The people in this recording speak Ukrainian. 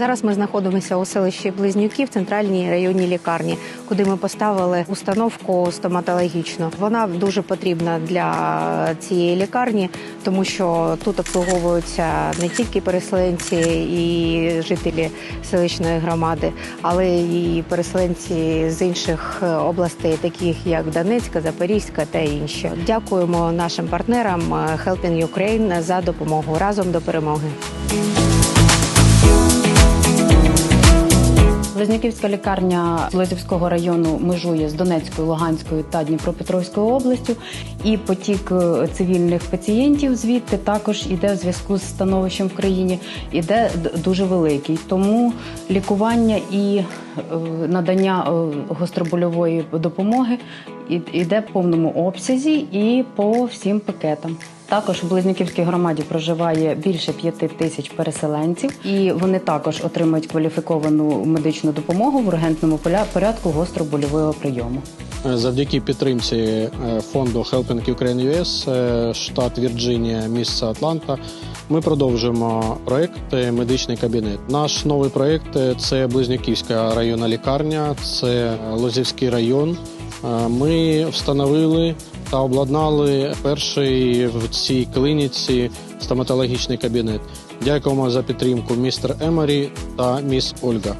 Зараз ми знаходимося у селищі Близнюки в центральній районній лікарні, куди ми поставили установку стоматологічну. Вона дуже потрібна для цієї лікарні, тому що тут обслуговуються не тільки переселенці і жителі селищної громади, але і переселенці з інших областей, таких як Донецька, Запорізька та інші. Дякуємо нашим партнерам Helping Ukraine за допомогу разом до перемоги. Близнюківська лікарня Лозівського району межує з Донецькою, Луганською та Дніпропетровською областю. І потік е, цивільних пацієнтів звідти також іде в зв'язку з становищем в країні, іде дуже великий. Тому лікування і е, надання е, гостробольової допомоги іде в повному обсязі і по всім пакетам. Також у Близнюківській громаді проживає більше п'яти тисяч переселенців, і вони також отримують кваліфіковану медичну допомогу в ургентному порядку гостробольового прийому. Завдяки підтримці е, фонду Helping Ukraine US, е, штат Вірджинія, місце Атланта. Ми продовжуємо проект е, Медичний кабінет. Наш новий проект це Близнюківська районна лікарня, це Лозівський район. Е, Ми встановили та обладнали перший в цій клініці стоматологічний кабінет. Дякуємо за підтримку містер Еморі та міс Ольга.